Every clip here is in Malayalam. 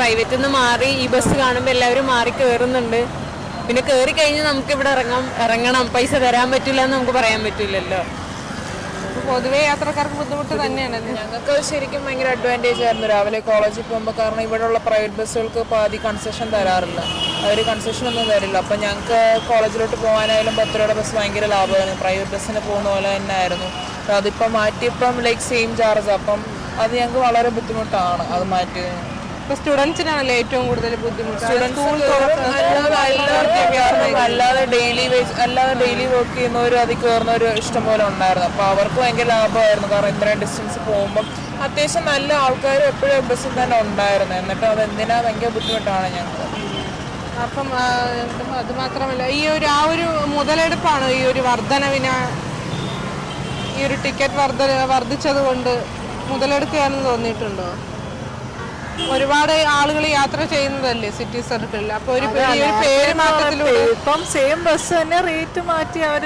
പ്രൈവറ്റിൽ നിന്ന് മാറി ഈ ബസ് കാണുമ്പോൾ എല്ലാവരും മാറി കയറുന്നുണ്ട് പിന്നെ കയറി കഴിഞ്ഞ് നമുക്ക് ഇവിടെ ഇറങ്ങാം ഇറങ്ങണം. പൈസ തരാൻ പറ്റില്ല എന്ന് നമുക്ക് പറയാൻ പറ്റില്ലല്ലോ. പൊതുവേ യാത്രക്കാർക്ക് ബുദ്ധിമുട്ട് തന്നെയാണ്. ഞങ്ങൾക്ക് ശരിക്കും ഭയങ്കര അഡ്വാന്റേജ് ആയിരുന്നു രാവിലെ കോളേജിൽ പോകുമ്പോൾ കാരണം ഇവിടെയുള്ള പ്രൈവറ്റ് ബസ്സുകൾക്ക് പാതി കൺസെഷൻ തരാറില്ല. അവർ കൺസെഷൻ ഒന്നും തരില്ല. അപ്പം ഞങ്ങൾക്ക് കോളേജിലോട്ട് പോകാനായാലും പത്ത് രൂപയുടെ ബസ് ഭയങ്കര ലാഭമായിരുന്നു പ്രൈവറ്റ് ബസ്സിന് പോകുന്ന പോലെ തന്നെ ആയിരുന്നു. അപ്പോൾ അതിപ്പം മാറ്റിയപ്പം ലൈക്ക് സെയിം ചാർജ് അപ്പം അത് ഞങ്ങൾക്ക് വളരെ ബുദ്ധിമുട്ടാണ്. അത് മാറ്റിയത് ഇപ്പൊ സ്റ്റുഡൻസിനാണല്ലോ ഏറ്റവും കൂടുതൽ ബുദ്ധിമുട്ട്? അല്ലാതെ ഡെയിലി അല്ലാതെ ഡെയിലി വർക്ക് ചെയ്യുന്നവരും അതിൽ കയറുന്നവർ ഇഷ്ടംപോലെ ഉണ്ടായിരുന്നു. അപ്പൊ അവർക്ക് ഭയങ്കര ലാഭമായിരുന്നു. കാരണം ഇത്രയും ഡിസ്റ്റൻസ് പോകുമ്പോൾ അത്യാവശ്യം നല്ല ആൾക്കാർ എപ്പോഴും ബസ്സിൽ തന്നെ ഉണ്ടായിരുന്നു. എന്നിട്ട് അത് എന്തിനാ ഭയങ്കര ബുദ്ധിമുട്ടാണ് ഞങ്ങൾക്ക്. അപ്പം അത് മാത്രമല്ല ഈ ഒരു ആ ഒരു മുതലെടുപ്പാണ് ഈ ഒരു വർധനവിന ഈ ഒരു ടിക്കറ്റ് വർധന വർദ്ധിച്ചത് കൊണ്ട് മുതലെടുക്കുകയാണെന്ന് തോന്നിയിട്ടുണ്ടോ? ഒരുപാട് ആളുകൾ യാത്ര ചെയ്യുന്നതല്ലേ സിറ്റി സർക്കിളിൽ അപ്പൊ ഒരു പേര് മാറ്റത്തിലൂടെ ഇപ്പം സെയിം ബസ് തന്നെ റേറ്റ് മാറ്റി അവർ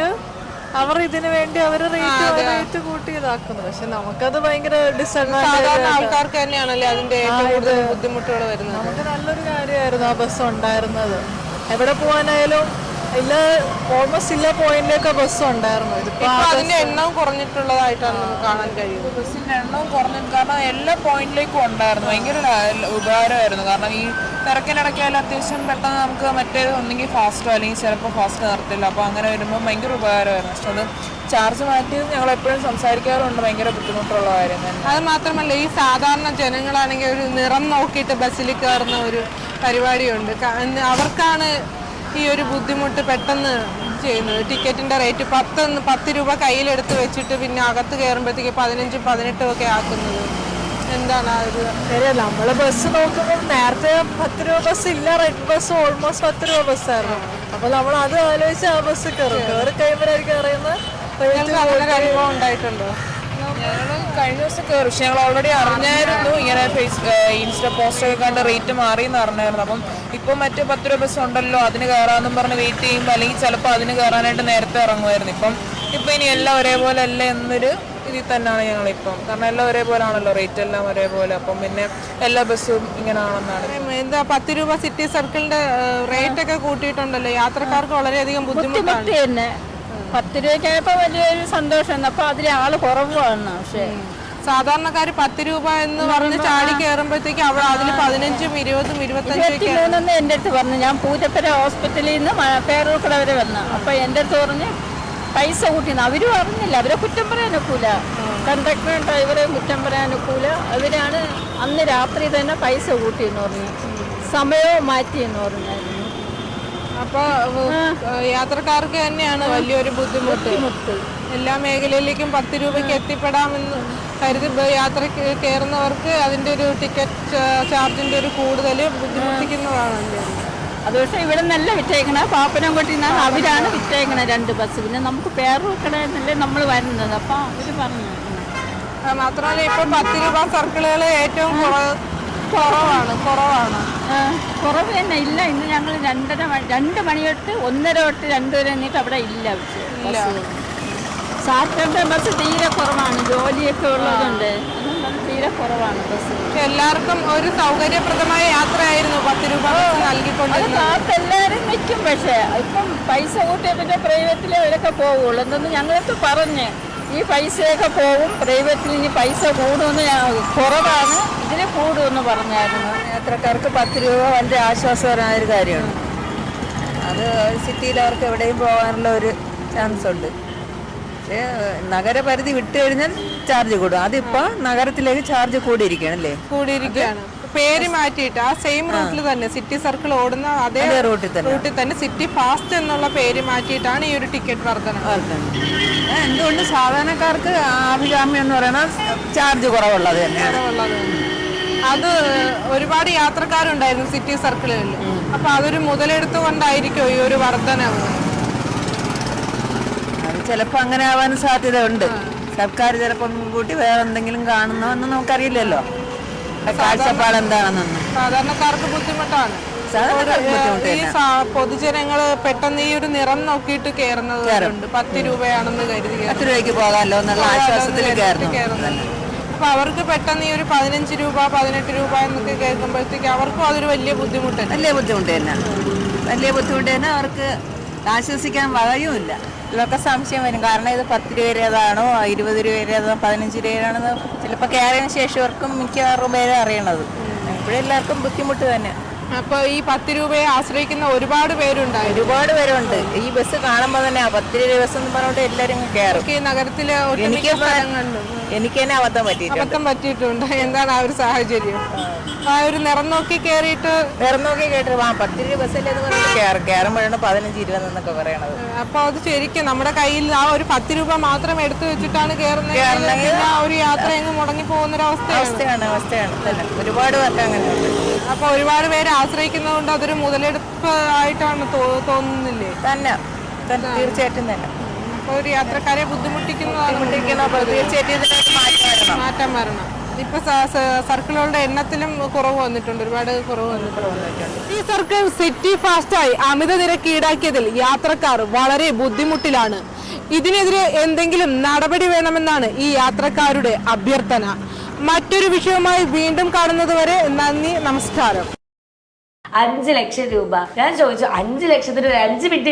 അവർ ഇതിനു വേണ്ടി അവർ റേറ്റ് റേറ്റ് കൂട്ടി ഇതാക്കുന്നു. പക്ഷെ നമുക്കത് ഭയങ്കര ഡിസഡ്വാന്റേജ് ആൾക്കാർക്ക് തന്നെയാണല്ലേ അതിന്റെ ഏറ്റവും കൂടുതൽ ബുദ്ധിമുട്ടുകൾ വരുന്നത്? നമുക്ക് നല്ലൊരു കാര്യമായിരുന്നു ആ ബസ് ഉണ്ടായിരുന്നത്. എവിടെ പോകാനായാലും ഇല്ല ഓൾമോസ്റ്റ് ഇല്ല പോയിന്റിലൊക്കെ ബസ് ഉണ്ടായിരുന്നു. ഇതിപ്പോ ഇപ്പൊ അതിന്റെ എണ്ണം കുറഞ്ഞിട്ടുള്ളതായിട്ടാണ് നമുക്ക് കാണാൻ കഴിയുന്നത്. ബസ്സിന്റെ എണ്ണം കുറഞ്ഞിട്ട് കാരണം എല്ലാ പോയിന്റിലേക്കും ഉണ്ടായിരുന്നു. ഭയങ്കര ഉപകാരമായിരുന്നു. കാരണം ഈ തിരക്കിനിടയ്ക്കായാലും അത്യാവശ്യം പെട്ടെന്ന് നമുക്ക് മറ്റേത് ഒന്നെങ്കിൽ ഫാസ്റ്റോ അല്ലെങ്കിൽ ചിലപ്പോൾ ഫാസ്റ്റ് നിർത്തില്ല. അപ്പോൾ അങ്ങനെ വരുമ്പോൾ ഭയങ്കര ഉപകാരമായിരുന്നു. പക്ഷെ അത് ചാർജ് മാറ്റിയത് ഞങ്ങൾ എപ്പോഴും സംസാരിക്കാറുണ്ട്. ഭയങ്കര ബുദ്ധിമുട്ടുള്ള കാര്യം തന്നെ. അത് മാത്രമല്ല ഈ സാധാരണ ജനങ്ങളാണെങ്കിൽ ഒരു നിറം നോക്കിയിട്ട് ബസ്സിൽ കയറുന്ന ഒരു പരിപാടിയുണ്ട്. അവർക്കാണ് ഈ ഒരു ബുദ്ധിമുട്ട് പെട്ടെന്ന് ചെയ്യുന്നത്. ടിക്കറ്റിന്റെ റേറ്റ് പത്ത് പത്ത് രൂപ കയ്യിലെടുത്ത് വെച്ചിട്ട് പിന്നെ അകത്ത് കയറുമ്പോഴത്തേക്ക് പതിനഞ്ചും പതിനെട്ടും ഒക്കെ ആക്കുന്നത്. എന്താണ് ആ ഒരു ശരിയാ നമ്മൾ ബസ് നോക്കുമ്പോൾ നേരത്തെ പത്ത് രൂപ ബസ് ഇല്ല റെഡ് ബസ് ഓൾമോസ്റ്റ് പത്ത് രൂപ ബസ്സായിരുന്നു അപ്പൊ നമ്മൾ അത് ആലോചിച്ച് ആ ബസ് കയറും കയറി കഴിയുമ്പോഴായിരിക്കും അറിയുന്നത്. അങ്ങനെ ഒരു അനുഭവം ഉണ്ടായിട്ടുണ്ടോ? ഞങ്ങൾ കഴിഞ്ഞ ദിവസം കയറി പക്ഷെ ഞങ്ങൾ ഓൾറെഡി അറിഞ്ഞായിരുന്നു. ഇങ്ങനെ ഫേസ് ഇൻസ്റ്റ പോസ്റ്റൊക്കെ കണ്ട് റേറ്റ് മാറി എന്ന് അറിഞ്ഞായിരുന്നു. അപ്പം ഇപ്പം മറ്റേ പത്ത് രൂപ ബസ് ഉണ്ടല്ലോ അതിന് കയറാമെന്നും പറഞ്ഞ് വെയിറ്റ് ചെയ്യുമ്പോൾ അല്ലെങ്കിൽ ചിലപ്പോൾ അതിന് കയറാനായിട്ട് നേരത്തെ ഇറങ്ങുമായിരുന്നു. ഇപ്പം ഇപ്പം ഇനി എല്ലാം ഒരേപോലെ അല്ല എന്നൊരു ഇതിൽ തന്നെയാണ് ഞങ്ങളിപ്പം കാരണം എല്ലാം ഒരേപോലെ ആണല്ലോ റേറ്റ് എല്ലാം ഒരേപോലെ. അപ്പം പിന്നെ എല്ലാ ബസ്സും ഇങ്ങനെ ആണെന്നാണ്. എന്താ പത്ത് രൂപ സിറ്റി സർക്കിളിന്റെ റേറ്റ് ഒക്കെ കൂട്ടിയിട്ടുണ്ടല്ലോ. യാത്രക്കാർക്ക് വളരെയധികം ബുദ്ധിമുട്ടാണ്. പത്ത് രൂപയ്ക്കായപ്പോ വലിയൊരു സന്തോഷം അപ്പൊ അതിലെ ആൾ കുറവാണ് പക്ഷെ. സാധാരണക്കാര് പത്ത് രൂപ എന്ന് പറഞ്ഞ് ചാടി കയറുമ്പോഴത്തേക്ക് അവിടെ അതിൽ പതിനഞ്ചും ഇരുപതും ഇരുപത്തഞ്ചും എന്റെ എന്റെ അടുത്ത് പറഞ്ഞു. ഞാൻ പൂജപ്പുര ഹോസ്പിറ്റലിൽ നിന്ന് പേരൂർക്കട വരെ വന്ന. അപ്പൊ എന്റെ അടുത്ത് പറഞ്ഞ് പൈസ കൂട്ടിന്ന്. അവരും അറിഞ്ഞില്ല അവരെ കുറ്റം പറയാൻ ഒക്കൂല. കണ്ടക്ടറും ഡ്രൈവറെ കുറ്റം പറയാൻ ഒക്കൂല. അവരാണ് അന്ന് രാത്രി തന്നെ പൈസ കൂട്ടിയെന്ന് പറഞ്ഞു. സമയവും മാറ്റിയെന്ന് പറഞ്ഞായിരുന്നു അപ്പൊ യാത്രക്കാർക്ക് തന്നെയാണ് വലിയൊരു ബുദ്ധിമുട്ട്. എല്ലാ മേഖലയിലേക്കും പത്ത് രൂപയ്ക്ക് എത്തിപ്പെടാമെന്ന് കരുതി യാത്ര കയറുന്നവർക്ക് അതിന്റെ ഒരു ടിക്കറ്റ് ചാർജിന്റെ ഒരു കൂടുതൽ ബുദ്ധിമുട്ടിക്കുന്നതാണല്ലേ അത് പക്ഷേ ഇവിടെ നല്ല വിറ്റയക്കണ പാപ്പനംകുട്ടി നിന്നാണ് അവരാണ് വിറ്റയക്കണ രണ്ട് ബസ്. പിന്നെ നമുക്ക് പേരൂർക്കട എന്നല്ലേ നമ്മൾ വരുന്നത്. അപ്പം അവർ പറഞ്ഞു. മാത്രമല്ല ഇപ്പൊ പത്ത് രൂപ സർക്കിളുകൾ ഏറ്റവും കുറ- കുറവാണ് കുറവാണ്. കുറവ് തന്നെ ഇല്ല. ഇന്ന് ഞങ്ങൾ രണ്ടര മണി രണ്ട് മണി തൊട്ട് ഒന്നര തൊട്ട് രണ്ട് വരെ എന്നിട്ട് അവിടെ ഇല്ല സാറ്റർഡേ ബസ്. തീരെ കുറവാണ്. ജോലിയൊക്കെ ഉള്ളതുകൊണ്ട്. അതുകൊണ്ട് തീരെ കുറവാണ് ബസ്. എല്ലാവർക്കും ഒരു സൗകര്യപ്രദമായ യാത്രയായിരുന്നു. പത്ത് രൂപ നൽകിക്കൊണ്ട് എല്ലാവരും നിൽക്കും പക്ഷേ ഇപ്പം പൈസ കൂട്ടിയ പിന്നെ പ്രൈവറ്റിലെ അവരൊക്കെ പോവുള്ളൂ. എന്തെന്ന് ഞങ്ങളൊക്കെ പറഞ്ഞ്. ഈ പൈസയൊക്കെ പോകും. പ്രൈവറ്റിൽ ഇനി പൈസ കൂടുമെന്ന് കുറവാണ്. ഇതിൽ കൂടുമെന്ന് പറഞ്ഞായിരുന്നു. യാത്രക്കാർക്ക് പത്ത് രൂപ വളരെ ആശ്വാസകരമായ ഒരു കാര്യമാണ്. അത് സിറ്റിയിൽ അവർക്ക് എവിടെയും പോകാനുള്ള ഒരു ചാൻസ് ഉണ്ട്. പക്ഷേ നഗരപരിധി വിട്ട് കഴിഞ്ഞാൽ ചാർജ് കൂടും. അതിപ്പോൾ നഗരത്തിലേക്ക് ചാർജ് കൂടിയിരിക്കുകയാണ് അല്ലേ? കൂടിയിരിക്കുകയാണ്. പേര് മാറ്റിയിട്ട് ആ സെയിം റൂട്ടിൽ തന്നെ സിറ്റി സർക്കിൾ ഓടുന്ന അതേ റൂട്ടിൽ തന്നെ. റൂട്ടിൽ തന്നെ സിറ്റി ഫാസ്റ്റ് എന്നുള്ള പേര് മാറ്റിയിട്ടാണ് ഈ ഒരു ടിക്കറ്റ് വർധന വർധന. എന്തുകൊണ്ട് സാധാരണക്കാർക്ക് അഭികാമ്യം എന്ന് പറയുന്നത് ചാർജ് കുറവുള്ളത് അത് ഒരുപാട് യാത്രക്കാരുണ്ടായിരുന്നു സിറ്റി സർക്കിളുകളിൽ അപ്പൊ അതൊരു മുതലെടുത്തുകൊണ്ടായിരിക്കും ഈ ഒരു വർധനവ് ചിലപ്പോ ചിലപ്പോൾ അങ്ങനെ ആവാൻ സാധ്യതയുണ്ട്. സർക്കാർ ചിലപ്പോൾ മുൻകൂട്ടി വേറെ എന്തെങ്കിലും കാണുന്നോ എന്ന് നമുക്കറിയില്ലല്ലോ. കാഴ്ചപ്പാട് എന്താണെന്നൊന്നും സാധാരണക്കാർക്ക് ബുദ്ധിമുട്ടാണ്. ഈ പൊതുജനങ്ങൾ പെട്ടെന്ന് ഈ ഒരു നിറം നോക്കിയിട്ട് കേറുന്നത് പത്ത് രൂപയാണെന്ന് കരുതി. പത്ത് രൂപയ്ക്ക് പോകാമല്ലോ എന്നുള്ള ആശ്വാസത്തിൽ കയറുന്നു അപ്പൊ അവർക്ക് പെട്ടെന്ന് ഈ ഒരു പതിനഞ്ച് രൂപ പതിനെട്ട് രൂപ എന്നൊക്കെ കേൾക്കുമ്പോഴത്തേക്ക് അവർക്കും അതൊരു വലിയ ബുദ്ധിമുട്ട് വലിയ ബുദ്ധിമുട്ട് തന്നെ വലിയ ബുദ്ധിമുട്ട് തന്നെ അവർക്ക് ആശ്വസിക്കാൻ വകയുമില്ല. ഇതിലൊക്കെ സംശയം വരും. കാരണം ഇത് പത്ത് രൂപയുടേതാണോ ഇരുപത് രൂപയുടേതാണോ പതിനഞ്ച് രൂപയുടേതാണെന്ന് ചിലപ്പോൾ കയറിയതിന് ശേഷവർക്കും മിക്കവാറും പേരെ അറിയണത്. ഇപ്പോഴെല്ലാവർക്കും ബുദ്ധിമുട്ട് തന്നെ. അപ്പൊ ഈ പത്ത് രൂപയെ ആശ്രയിക്കുന്ന ഒരുപാട് പേരുണ്ട് ഒരുപാട് പേരുണ്ട്. ഈ ബസ് കാണുമ്പോൾ തന്നെ ആ പത്ത് രൂപ ബസ് എന്ന് പറഞ്ഞോണ്ട് എല്ലാവരും കയറും ഈ നഗരത്തിലെ എനിക്ക് എനിക്ക് തന്നെ അബദ്ധം പറ്റിയിട്ടുണ്ട്. അബദ്ധം പറ്റിയിട്ടുണ്ട്. എന്താണ് ആ ഒരു സാഹചര്യം? ആ. ഒരു നിറം നോക്കി കയറിയിട്ട് വേറെ നോക്കി കേട്ടു ആ പത്ത് രൂപ ബസ്സല്ലേ എന്ന് പറഞ്ഞിട്ട് കയറും കയറുമ്പോഴാണ് പതിനഞ്ച് ഇരുപത് എന്നൊക്കെ പറയണത്. അപ്പൊ അത് ശരിക്കും നമ്മുടെ കയ്യിൽ ആ ഒരു പത്ത് രൂപ മാത്രം എടുത്തു വെച്ചിട്ടാണ് കേറുന്നത്. പിന്നെ ആ ഒരു യാത്ര എങ്ങ് മുടങ്ങി പോകുന്ന ഒരു അവസ്ഥയാണ് അവസ്ഥയാണ്. അവസ്ഥയാണ് ഒരുപാട് പേർക്ക് അങ്ങനെയുണ്ട്. അപ്പൊ ഒരുപാട് പേര് ആശ്രയിക്കുന്നതുകൊണ്ട് അതൊരു മുതലെടുപ്പ് ആയിട്ടാണ് തോന്നുന്നില്ലേ? തന്നെ. തന്നെ തീർച്ചയായിട്ടും തന്നെ. ഒരു യാത്രക്കാരെ ബുദ്ധിമുട്ടിക്കുന്നതാണ് അപ്പോൾ തീർച്ചയായിട്ടും മാറ്റം വരണം. ഇപ്പൊ സർക്കിളുകളുടെ എണ്ണത്തിലും കുറവ് വന്നിട്ടുണ്ട്. ഒരുപാട് കുറവ് വന്നിട്ടുണ്ട്. ഈ സർക്കിൾ സിറ്റി ഫാസ്റ്റായി അമിത നിരക്ക് ഈടാക്കിയതിൽ യാത്രക്കാർ വളരെ ബുദ്ധിമുട്ടിലാണ്. ഇതിനെതിരെ എന്തെങ്കിലും നടപടി വേണമെന്നാണ് ഈ യാത്രക്കാരുടെ അഭ്യർത്ഥന. മറ്റൊരു വിഷയവുമായി വീണ്ടും കാണുന്നതുവരെ നന്ദി നമസ്കാരം. അഞ്ച് ലക്ഷം രൂപ. ഞാൻ ചോദിച്ചു അഞ്ച് ലക്ഷത്തിന് ഒരു അഞ്ച് മിനിറ്റ്